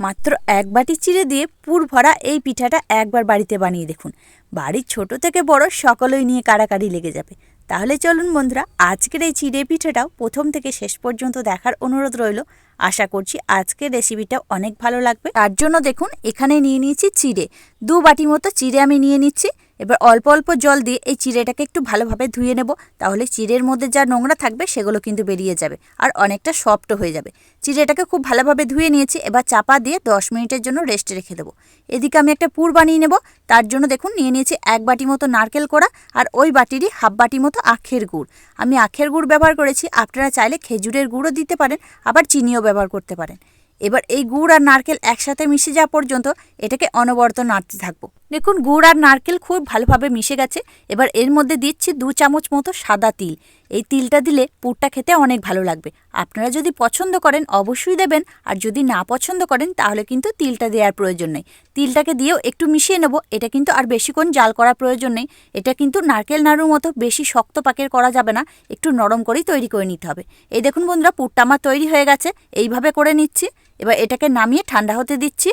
মাত্র এক বাটি চিড়ে দিয়ে পুর ভরা এই পিঠাটা একবার বাড়িতে বানিয়ে দেখুন। বাড়ির ছোট থেকে বড় সকলেই নিয়ে কাড়াকাড়ি লেগে যাবে। তাহলে চলুন বন্ধুরা, আজকের এই চিড়ে পিঠাটাও প্রথম থেকে শেষ পর্যন্ত দেখার অনুরোধ রইল। আশা করছি আজকের রেসিপিটা অনেক ভালো লাগবে। তার জন্য দেখুন, এখানে নিয়ে নিয়েছি চিড়ে। দু বাটি মতো চিড়ে আমি নিয়ে নিচ্ছি। এবার অল্প অল্প জল দিয়ে এই চিড়েটাকে একটু ভালোভাবে ধুয়ে নেব। তাহলে চিড়ের মধ্যে যা নোংরা থাকবে সেগুলো কিন্তু বেরিয়ে যাবে আর অনেকটা সফট হয়ে যাবে। চিড়েটাকে খুব ভালোভাবে ধুয়ে নিয়েছি, এবার চাপা দিয়ে দশ মিনিটের জন্য রেস্টে রেখে দেবো। এদিকে আমি একটা পুর বানিয়ে নেব, তার জন্য দেখুন নিয়ে নিয়েছি এক বাটি মতো নারকেল কোড়া আর ওই বাটিরই হাফ বাটি মতো আখের গুড়। আমি আখের গুড় ব্যবহার করেছি, আপনারা চাইলে খেজুরের গুঁড়ও দিতে পারেন, আবার চিনিও ব্যবহার করতে পারেন। এবার এই গুড় আর নারকেল একসাথে মিশে যাওয়া পর্যন্ত এটাকে অনবরত নাড়তে থাকব। দেখুন, গুড় আর নারকেল খুব ভালোভাবে মিশে গেছে। এবার এর মধ্যে দিচ্ছি দু চামচ মতো সাদা তিল। এই তিলটা দিলে পুরটা খেতে অনেক ভালো লাগবে। আপনারা যদি পছন্দ করেন, অবশ্যই দেবেন। আর যদি না পছন্দ করেন, তাহলে কিন্তু তিলটা দেওয়ার প্রয়োজন নেই। তিলটাকে দিয়েও একটু মিশিয়ে নেব। এটা কিন্তু আর বেশিক্ষণ জাল করার প্রয়োজন নেই। এটা কিন্তু নারকেল নাড়ুর মতো বেশি শক্ত পাকের করা যাবে না। একটু নরম করেই তৈরি করে নিতে হবে। এই দেখুন বন্ধুরা, পুরটা আমার তৈরি হয়ে গেছে। এইভাবে করে নিচ্ছি। এবার এটাকে নামিয়ে ঠান্ডা হতে দিচ্ছি।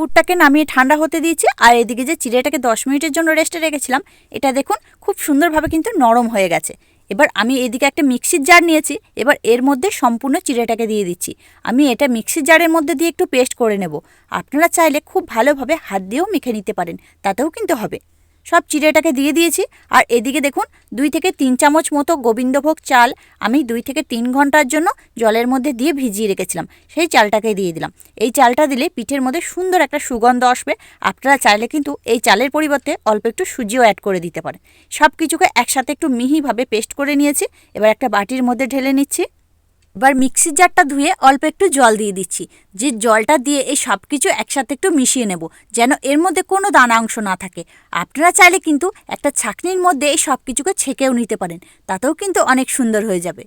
পুরটাকে নামিয়ে ঠান্ডা হতে দিয়েছি, আর এদিকে যে চিড়েটাকে দশ মিনিটের জন্য রেস্টে রেখেছিলাম, এটা দেখুন খুব সুন্দরভাবে কিন্তু নরম হয়ে গেছে। এবার আমি এদিকে একটা মিক্সির জার নিয়েছি, এবার এর মধ্যে সম্পূর্ণ চিড়েটাকে দিয়ে দিচ্ছি। আমি এটা মিক্সির জারের মধ্যে দিয়ে একটু পেস্ট করে নেব। আপনারা চাইলে খুব ভালোভাবে হাত দিয়েও মেখে নিতে পারেন, তাতেও কিন্তু হবে। সব চিড়েটাকে দিয়ে দিয়েছি। আর এদিকে দেখুন, দুই থেকে তিন চামচ মতো গোবিন্দভোগ চাল আমি দুই থেকে তিন ঘণ্টার জন্য জলের মধ্যে দিয়ে ভিজিয়ে রেখেছিলাম। সেই চালটাকে দিয়ে দিলাম। এই চালটা দিলে পিঠের মধ্যে সুন্দর একটা সুগন্ধ আসবে। আপনারা চাইলে কিন্তু এই চালের পরিবর্তে অল্প একটু সুজিও অ্যাড করে দিতে পারেন। সব কিছুকে একসাথে একটু মিহিভাবে পেস্ট করে নিয়েছি। এবার একটা বাটির মধ্যে ঢেলে নিচ্ছি। এবার মিক্সির জারটা ধুয়ে অল্প একটু জল দিয়ে দিচ্ছি। যে জলটা দিয়ে এই সব কিছু একসাথে একটু মিশিয়ে নেব, যেন এর মধ্যে কোনো দানা অংশ না থাকে। আপনারা চাইলে কিন্তু একটা ছাঁকনির মধ্যে এই সব কিছুকে ছেঁকেও নিতে পারেন, তাতেও কিন্তু অনেক সুন্দর হয়ে যাবে।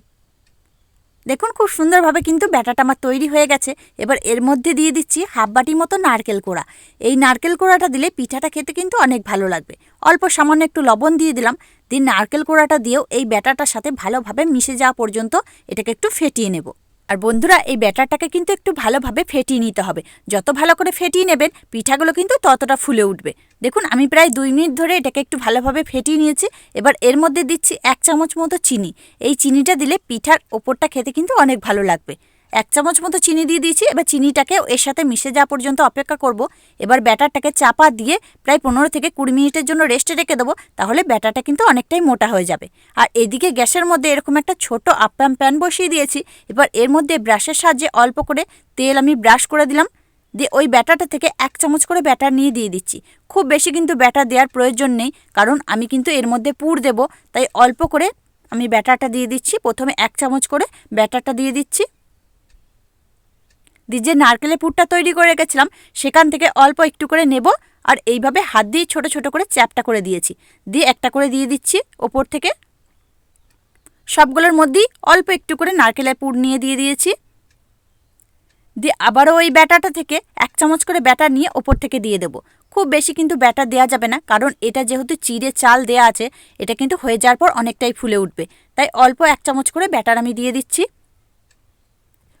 দেখুন খুব সুন্দরভাবে কিন্তু ব্যাটাটা আমার তৈরি হয়ে গেছে। এবার এর মধ্যে দিয়ে দিচ্ছি হাফ বাটি মতো নারকেল কোড়া। এই নারকেল কোড়াটা দিলে পিঠাটা খেতে কিন্তু অনেক ভালো লাগবে। অল্প সামান্য একটু লবণ দিয়ে দিলাম। দিন নারকেল কোড়াটা দিয়েও এই ব্যাটাটার সাথে ভালোভাবে মিশে যাওয়া পর্যন্ত এটাকে একটু ফেটিয়ে নেব। আর বন্ধুরা, এই ব্যাটারটাকে কিন্তু একটু ভালোভাবে ফেটিয়ে নিতে হবে। যত ভালো করে ফেটিয়ে নেবেন, পিঠাগুলো কিন্তু ততটা ফুলে উঠবে। দেখুন, আমি প্রায় দুই মিনিট ধরে এটাকে একটু ভালোভাবে ফেটিয়ে নিয়েছি। এবার এর মধ্যে দিচ্ছি এক চামচ মতো চিনি। এই চিনিটা দিলে পিঠার ওপরটা খেতে কিন্তু অনেক ভালো লাগবে। এক চামচ মতো চিনি দিয়ে দিয়েছি, এবার চিনিটাকে এর সাথে মিশে যাওয়া পর্যন্ত অপেক্ষা করব। এবার ব্যাটারটাকে চাপা দিয়ে প্রায় পনেরো থেকে কুড়ি মিনিটের জন্য রেস্টে রেখে দেবো, তাহলে ব্যাটারটা কিন্তু অনেকটাই মোটা হয়ে যাবে। আর এদিকে গ্যাসের মধ্যে এরকম একটা ছোট আপ্যাম প্যান বসিয়ে দিয়েছি, এবার এর মধ্যে ব্রাশের সাহায্যে অল্প করে তেল আমি ব্রাশ করে দিলাম। দিয়ে ওই ব্যাটারটা থেকে এক চামচ করে ব্যাটার নিয়ে দিয়ে দিচ্ছি। খুব বেশি কিন্তু ব্যাটার দেওয়ার প্রয়োজন নেই, কারণ আমি কিন্তু এর মধ্যে পুর দেব, তাই অল্প করে আমি ব্যাটারটা দিয়ে দিচ্ছি। প্রথমে এক চামচ করে ব্যাটারটা দিয়ে দিচ্ছি। দিয়ে যে নারকেলের পুরটা তৈরি করে রেখেছিলাম, সেখান থেকে অল্প একটু করে নেব আর এইভাবে হাত দিয়ে ছোট ছোট করে চ্যাপটা করে দিয়েছি। দিয়ে একটা করে দিয়ে দিচ্ছি ওপর থেকে। সবগুলোর মধ্যেই অল্প একটু করে নারকেলের পুর নিয়ে দিয়ে দিয়েছি। দিয়ে আবারও ওই ব্যাটাটা থেকে এক চামচ করে ব্যাটার নিয়ে ওপর থেকে দিয়ে দেবো। খুব বেশি কিন্তু ব্যাটার দেওয়া যাবে না, কারণ এটা যেহেতু চিড়ে চাল দেয়া আছে, এটা কিন্তু হয়ে যাওয়ার পর অনেকটাই ফুলে উঠবে। তাই অল্প এক চামচ করে ব্যাটার আমি দিয়ে দিচ্ছি।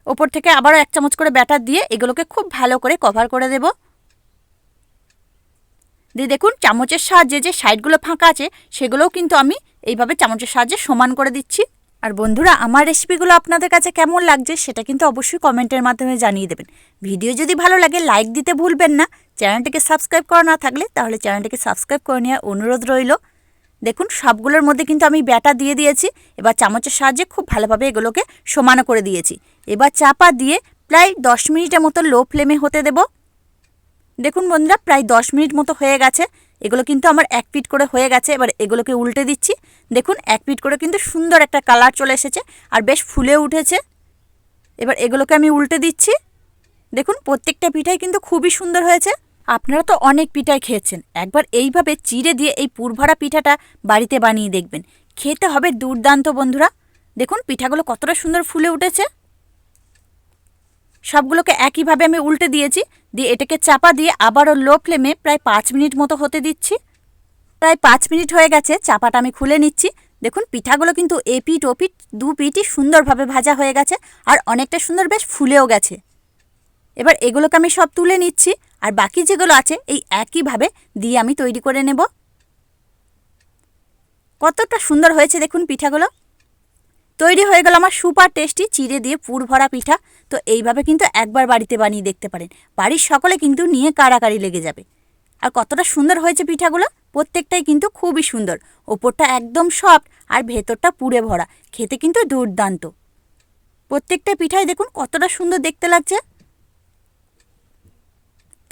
ওপর থেকে আবারও এক চামচ করে ব্যাটার দিয়ে এগুলোকে খুব ভালো করে কভার করে দেব। দিয়ে দেখুন, চামচের সাহায্যে যে সাইডগুলো ফাঁকা আছে, সেগুলোও কিন্তু আমি এইভাবে চামচের সাহায্যে সমান করে দিচ্ছি। আর বন্ধুরা, আমার রেসিপিগুলো আপনাদের কাছে কেমন লাগছে, সেটা কিন্তু অবশ্যই কমেন্টের মাধ্যমে জানিয়ে দেবেন। ভিডিও যদি ভালো লাগে লাইক দিতে ভুলবেন না। চ্যানেলটিকে সাবস্ক্রাইব করা না থাকলে, তাহলে চ্যানেলটিকে সাবস্ক্রাইব করে নেওয়ার অনুরোধ রইল। দেখুন, সবগুলোর মধ্যে কিন্তু আমি ব্যাটা দিয়ে দিয়েছি। এবার চামচের সাহায্যে খুব ভালোভাবে এগুলোকে সমান করে দিয়েছি। এবার চাপা দিয়ে প্রায় দশ মিনিটের মতো লো ফ্লেমে হতে দেব। দেখুন বন্ধুরা, প্রায় দশ মিনিট মতো হয়ে গেছে। এগুলো কিন্তু আমার এক পিট করে হয়ে গেছে। এবার এগুলোকে উল্টে দিচ্ছি। দেখুন, এক পিট করে কিন্তু সুন্দর একটা কালার চলে এসেছে আর বেশ ফুলে উঠেছে। এবার এগুলোকে আমি উল্টে দিচ্ছি। দেখুন, প্রত্যেকটা পিঠাই কিন্তু খুবই সুন্দর হয়েছে। আপনারা তো অনেক পিঠাই খেয়েছেন। একবার এইভাবে চিড়ে দিয়ে এই পুরভরা পিঠাটা বাড়িতে বানিয়ে দেখবেন। খেতে হবে দুর্দান্ত বন্ধুরা। দেখুন, পিঠাগুলো কতটা সুন্দর ফুলে উঠেছে। সবগুলোকে একইভাবে আমি উল্টে দিয়েছি, দিয়ে এটাকে চাপা দিয়ে আবারও লো ফ্লেমে প্রায় পাঁচ মিনিট মতো হতে দিচ্ছি। প্রায় পাঁচ মিনিট হয়ে গেছে, চাপাটা আমি খুলে নিচ্ছি। দেখুন, পিঠাগুলো কিন্তু এ পিঠ ও পিঠ দু পিঠই সুন্দরভাবে ভাজা হয়ে গেছে, আর অনেকটা সুন্দর বেশ ফুলেও গেছে। এবার এগুলোকে আমি সব তুলে নিচ্ছি, আর বাকি যেগুলো আছে, এই একইভাবে দিয়ে আমি তৈরি করে নেব। কতটা সুন্দর হয়েছে দেখুন পিঠাগুলো। তৈরি হয়ে গেল আমার সুপার টেস্টি চিড়ে দিয়ে পুর ভরা পিঠা। তো এইভাবে কিন্তু একবার বাড়িতে বানিয়ে দেখতে পারেন। বাড়ির সকলে কিন্তু নিয়ে কাড়াকাড়ি লেগে যাবে। আর কতটা সুন্দর হয়েছে পিঠাগুলো, প্রত্যেকটাই কিন্তু খুবই সুন্দর। ওপরটা একদম সফট আর ভেতরটা পুড়ে ভরা। খেতে কিন্তু দুর্দান্ত। প্রত্যেকটা পিঠাই দেখুন কতটা সুন্দর দেখতে লাগছে।